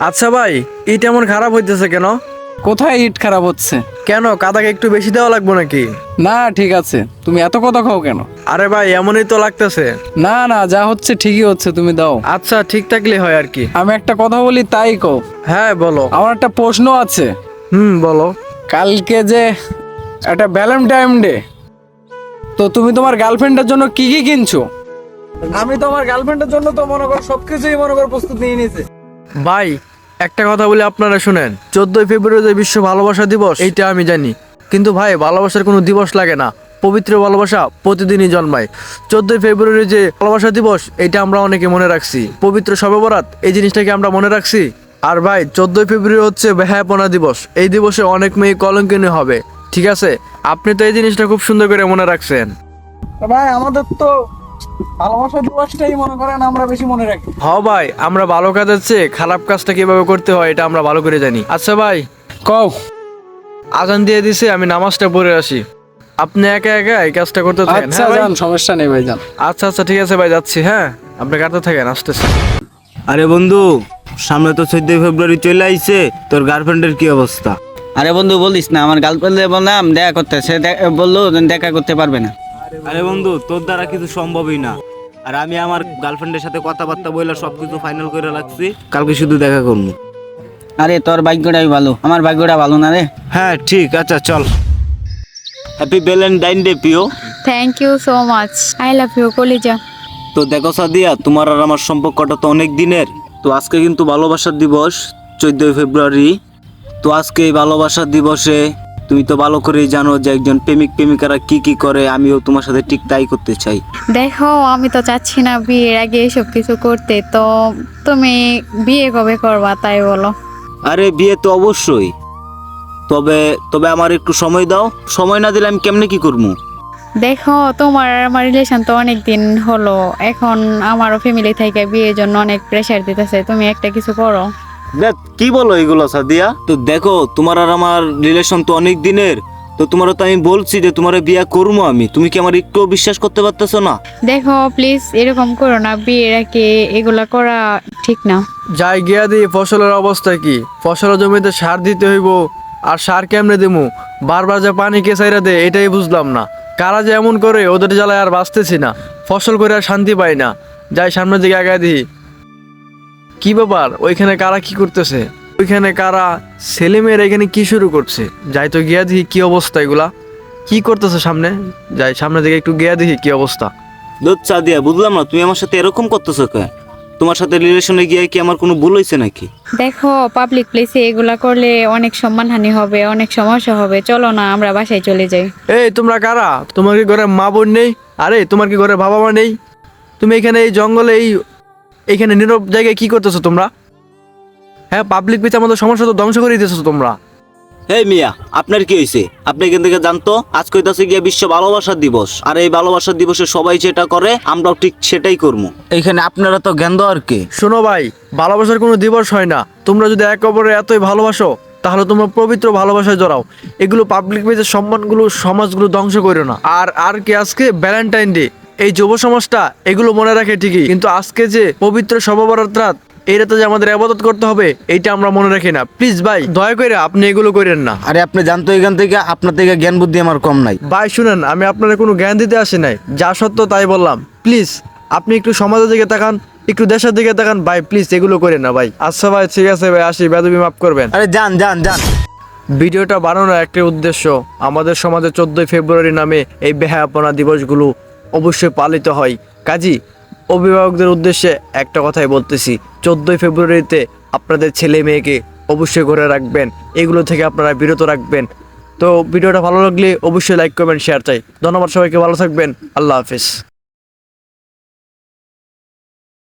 আচ্ছা ভাই ইট এমন খারাপ হইতেছে কেন? কোথায় ইট খারাপ হচ্ছে? কেন কাদাকে একটু বেশি দেওয়া লাগবে নাকি? না ঠিক আছে। তুমি এত কথা খাও কেন? আরে ভাই এমনই তো লাগতেছে। না না যা হচ্ছে ঠিকই হচ্ছে তুমি দাও। আচ্ছা ঠিক থাকলে হয় আর কি। আমি একটা কথা বলি তাই কও। হ্যাঁ বলো। আমার একটা প্রশ্ন আছে। হুম বলো। কালকে যে একটা ভ্যালেন্টাইন ডে তো তুমি তোমার গার্লফ্রেন্ডের জন্য কি কি কিনছো? আমি তো আমার গার্লফ্রেন্ডের জন্য তো মনে করো সবকিছুই মনে করো প্রস্তুত নিয়ে নিয়েছি। ভাই একটা কথা বলে আপনারা শুনেন, চোদ্দই ফেব্রুয়ারি বিশ্ব ভালোবাসা দিবস, এইটা আমি জানি। কিন্তু ভাই, ভালোবাসার কোনো দিবস লাগে না। পবিত্র ভালোবাসা প্রতিদিনই জন্মায়। চোদ্দই ফেব্রুয়ারি যে ভালোবাসা দিবস এটা আমরা অনেকে মনে রাখছি। পবিত্র সর্ববরাত এই জিনিসটাকে আমরা মনে রাখছি। আর ভাই, চোদ্দই ফেব্রুয়ারি হচ্ছে বেহায়াপনা দিবস। এই দিবসে অনেক মেয়ে কলঙ্কিনী হবে, ঠিক আছে? আপনি তো এই জিনিসটা খুব সুন্দর করে মনে রাখছেন। ভাই, আমাদের তো ভালোবাসা দিবসটাই মনে করেন আমরা বেশি মনে রাখি। হ ভাই আমরা ভালো কাজের চেয়ে খারাপ কাজটা কীভাবে করতে হয় এটা আমরা ভালো করে জানি। আচ্ছা ভাই কও। আজান দিয়ে দিছে আমি নামাজটা পড়ে আসি। আপনি একা একা এই কাজটা করতে থাকেন আচ্ছা হ্যাঁ ভাই? যান সমস্যা নেই ভাই যান। আচ্ছা আচ্ছা ঠিক আছে ভাই যাচ্ছি হ্যাঁ? আপনি কাটতে থাকেন আসতেছি। আরে বন্ধু সামনে তো চোদ্দই ফেব্রুয়ারি চলে আইছে তোর গার্লফ্রেন্ডের কি অবস্থা? আরে বন্ধু বলিস না আমার গার্লফ্রেন্ডে বললাম দেখা করতে সে দে- বলল দেখা করতে পারবে না। আরে বন্ধু তোর দ্বারা কিছু সম্ভবই না। আর আমি আমার গার্লফ্রেন্ডের সাথে কথাবার্তা বলে সবকিছু ফাইনাল করে রাখছি। কালকে শুধু দেখা করব। আরে তোর ভাগ্যটাই ভালো। আমার ভাগ্যটা ভালো না রে। হ্যাঁ ঠিক আচ্ছা চল। হ্যাপি ভ্যালেন্টাইন ডে প্রিয়। Thank you so much I love you কলিজা। তো দেখো সাদিয়া তোমার আর আমার সম্পর্কটা তো অনেক দিনের। তো আজকে কিন্তু ভালোবাসার দিবস চোদ্দই ফেব্রুয়ারি। তো আজকে এই ভালোবাসার দিবসে তুমি তো ভালো করেই জানো যে একজন প্রেমিক প্রেমিকারা কি কি করে আমিও তোমার সাথে ঠিক তাই করতে চাই। দেখো আমি তো চাচ্ছি না বিয়ের আগে এসব কিছু করতে তো তুমি বিয়ে কবে করবা তাই বলো। আরে বিয়ে তো অবশ্যই। তবে তবে আমার একটু সময় দাও। সময় না দিলে আমি কেমনে কি করব? দেখো তোমার আর আমার রিলেশন তো অনেক দিন হলো। এখন আমারও ফ্যামিলি থেকে বিয়ের জন্য অনেক প্রেশার দিতেছে। তুমি একটা কিছু করো। দেখ কি বলো এগুলো সাদিয়া? তো দেখো তোমার আর আমার রিলেশন তো অনেক দিনের। তো তোমারও তো আমি বলছি যে তোমার বিয়ে করব আমি। তুমি কি আমার একটু বিশ্বাস করতে পারতেছো না? দেখো প্লিজ এরকম করো না। বিয়ের আগে এগুলা করা ঠিক না। যাই গিয়া দিই ফসলের অবস্থা কি? ফসলের জমিতে সার দিতে হইব আর সার কেমনে দিমু? বারবার যে পানি কে চাইরা দে এটাই বুঝলাম না। কারা যে এমন করে ওদের জ্বালায় আর বাঁচতেছি না। ফসল করে আর শান্তি পাই না। যাই সামনের দিকে আগায় দিই। কি ব্যাপার? ওইখানে কারা কি করতেছে? ওইখানে কারা ছেলে মেয়েরা এখানে কি শুরু করছে? যাই তো গিয়া দেখি কি অবস্থা এগুলা। কি করতেছে সামনে? যাই সামনের দিকে একটু গিয়া দেখি কি অবস্থা। দুধ সাদিয়া বুঝলাম না তুমি আমার সাথে এরকম করতেছো কে তোমার সাথে রিলেশনে গিয়ে কি আমার কোনো ভুল হয়েছে নাকি? দেখো পাবলিক প্লেসে এগুলা করলে অনেক সম্মানহানি হবে অনেক সমস্যা হবে। চলো না আমরা বাসায় চলে যাই। এই তোমরা কারা? তোমার কি ঘরে মা বোন নেই? আরে তোমার কি ঘরে বাবা মা নেই? তুমি এখানে এই জঙ্গলে এই এখানে নীরব জায়গায় কি করতেছো তোমরা? হ্যাঁ পাবলিক পিছে আমাদের সমস্যা তো ধ্বংস করে দিতেছো তোমরা। এই মিয়া আপনার কি হয়েছে আপনি এখান থেকে জানতো আজকে হইতাছে গিয়ে বিশ্ব ভালোবাসার দিবস। আর এই ভালোবাসার দিবসে সবাই যেটা করে আমরাও ঠিক সেটাই করব এখানে আপনারা তো জ্ঞান দেওয়ার কে? শোনো ভাই ভালোবাসার কোনো দিবস হয় না। তোমরা যদি একে অপরের এতই ভালোবাসো তাহলে তোমরা পবিত্র ভালোবাসায় জড়াও। এগুলো পাবলিক পেজের সম্মানগুলো সমাজগুলো ধ্বংস করো না। আর আর কি আজকে ভ্যালেন্টাইন ডে এই যুব সমাজটা এগুলো মনে রাখে ঠিকই। কিন্তু আজকে যে পবিত্র সর্ববরাত রাত এই রাতে যে আমাদের আবাদত করতে হবে এটা আমরা মনে রাখি না। প্লিজ ভাই দয়া করে আপনি এগুলো করেন না। আরে আপনি জানতো এখান থেকে আপনার থেকে জ্ঞান বুদ্ধি আমার কম নাই। ভাই শুনেন আমি আপনার কোনো জ্ঞান দিতে আসি নাই। যা সত্য তাই বললাম। প্লিজ আপনি একটু সমাজের দিকে তাকান একটু দেশের দিকে তাকান। ভাই প্লিজ এগুলো করেন না ভাই। আচ্ছা ভাই ঠিক আছে ভাই আসি বেদবি মাফ করবেন। আরে যান যান যান। ভিডিওটা বানানোর একটি উদ্দেশ্য আমাদের সমাজে চোদ্দই ফেব্রুয়ারি নামে এই বেহায়াপনা দিবসগুলো অবশ্যই পালিত হয়। কাজী, অভিভাবকদের উদ্দেশ্যে একটা কথাই বলতেছি। চোদ্দই ফেব্রুয়ারিতে আপনাদের ছেলে মেয়েকে অবশ্যই ঘরে রাখবেন। এগুলো থেকে আপনারা বিরত রাখবেন। তো ভিডিওটা ভালো লাগলে অবশ্যই লাইক করবেন শেয়ার চাই। ধন্যবাদ সবাইকে, ভালো থাকবেন। আল্লাহ হাফিজ।